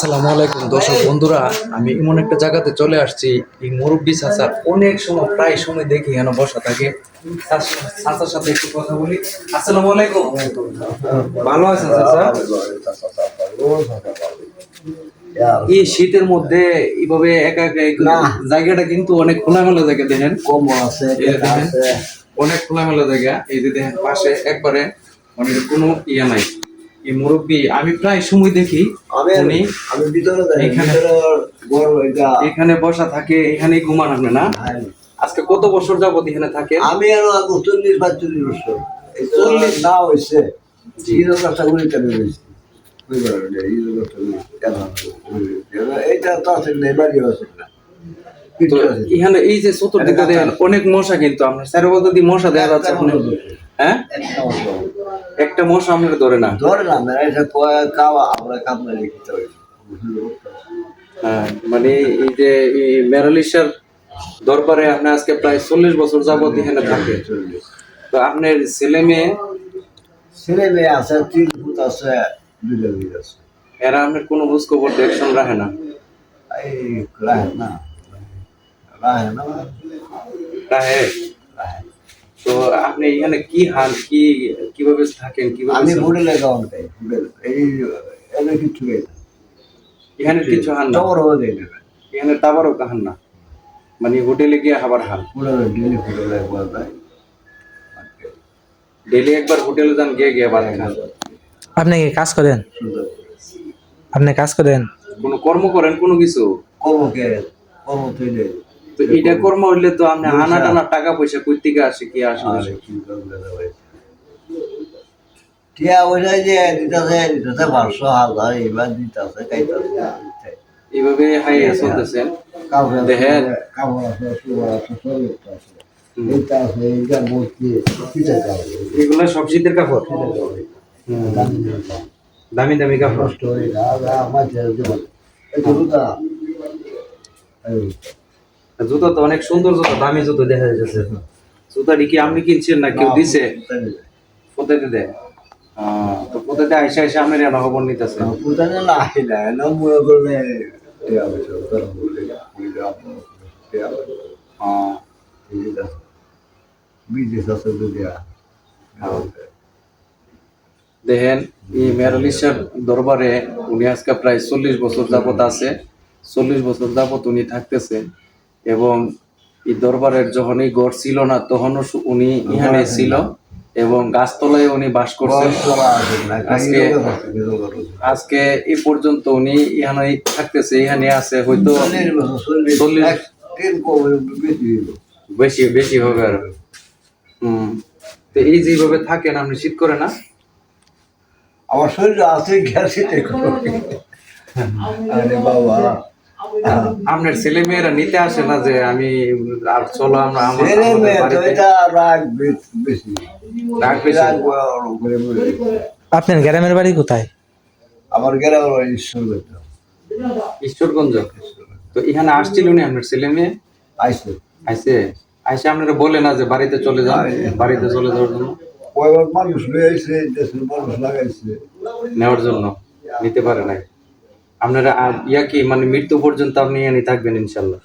আসসালামু আলাইকুম দর্শক বন্ধুরা। আমি এমন একটা জায়গাতে চলে আসছি। এই মুরব্বী চাচার অনেক সময় প্রায় সময় দেখি এখানে বসা থাকে। চাচার সাথে একটু কথা বলি। আসসালামু আলাইকুম। ভালো আছেন চাচা? এই শীতের মধ্যে এইভাবে একা একা জায়গাটা কিন্তু অনেক খোলামেলা জায়গা দেখেন। কম আছে অনেক খোলামেলা জায়গা। এই যে দেখেন পাশে একবারে মানে কোনো ইয়ে নাই। এই মুরব্বী আমি প্রায় সময় দেখি উনি আমি ভিতরে এখানে- এখানে বসা থাকে এখানেই ঘুমান আপনি না? আজকে কত বছর যাবত এখানে থাকে? আমি আর চল্লিশ বা চল্লিশ বছর। চল্লিশ না হয়েছে। কেন হয়েছে? এইটা তো আছে না এবারই আছে না। এখানে এই যে চতুর্দিকে দেখেন অনেক মশা কিন্তু আপনার বছর মশা দেওয়া যাচ্ছে হ্যাঁ? একটা মশা আপনার ধরে না। ধরে না আমরা এটা কয় খাওয়া আমরা কামনা লিখতে হবে মানে এই যে এই মেরালিসার দরবারে আপনি আজকে প্রায় চল্লিশ বছর যাবত এখানে থাকে। তো আপনার ছেলে মেয়ে? ছেলে মেয়ে আছে তিন ফুট আছে দুইটা মেয়ে আছে। এরা আপনার কোনো খোঁজ খবর দেখশন রাখে না? রাহে না। না। তো আপনি এখানে কি হাল কি কীভাবে থাকেন কীভাবে আমি হোটেলে খাই এই কিছু খাই না এখানে কিছু হান না? এখানে তাবারও কাহান না? মানে হোটেলে গিয়ে খাবার হাল? হোটেলে ডেলি হোটেলে একবার যায়। ডেলি একবার হোটেলে যান গিয়ে গিয়ে বাড়ি খান। আপনি কি কাজ করেন? আপনি কাজ করেন? কোনো কর্ম করেন কোনো কিছু? কর্মকে কর্ম তৈরি তো এটা কর্ম হইলে তো আপনি হানা টানা টাকা পয়সা কই থেকে আসে কি আসে আর কি করবে না ভাই? টিয়া ওইটা যে দিতেছে দিতেছে পাঁচশো হাজার এবার দিতেছে খাইতেছে এইভাবে চলতেছেন এগুলো সব শীতের কাপড়? দামি দামি কাপড়। জুতা জুতো তো অনেক সুন্দর জুতো দামি জুতো দেখা যাচ্ছে জুতাটি কি আপনি কিনছেন না কেউ দিছে? কোথায় দেয়। তো আইসা আইসা আমি রেনা খবর নিতেছে। না না করলে দেখেন এই দরবারে উনি আজকে প্রায় চল্লিশ বছর যাবত আছে। চল্লিশ বছর যাবত উনি থাকতেছে। এবং এই দরবারের যখন এই গড় ছিল না তখন উনি ইহানে ছিল এবং গাছতলায় উনি বাস করছেন। আজকে- আজকে এই পর্যন্ত উনি ইহানে থাকতেছে ইহানে আছে হয়তো চল্লিশ। বেশি বেশি হবে আর। হম। তো এই যেভাবে থাকেন আপনি শীত করে না? আমার শরীর আছে গেছে আরে বাবা। আপনার ছেলে মেয়েরা নিতে আসে না যে আমি আর চলো আমরা আমার- ছেলে মেয়ে তো এটা রাগ বেশি রাগ বেশি। রাগ বড় করে বলে। আপনার গ্রামের বাড়ি কোথায়? আমার গেলে আমার ঈশ্বর করতে ঈশ্বরগঞ্জ? তো এখানে আসছিল উনি আপনার ছেলে মেয়ে আইসে। আইসে? আইসে আপনারা বলে না যে বাড়িতে চলে যান বাড়িতে চলে যাওয়ার জন্য? কয়বার মানুষ লয়ে আইসে দেশের মানুষ লাগাইছে। নেওয়ার জন্য। নিতে পারে নাই। আপনারা ইয়া কি মানে মৃত্যু পর্যন্ত আপনি এনে থাকবেন ইনশাল্লাহ।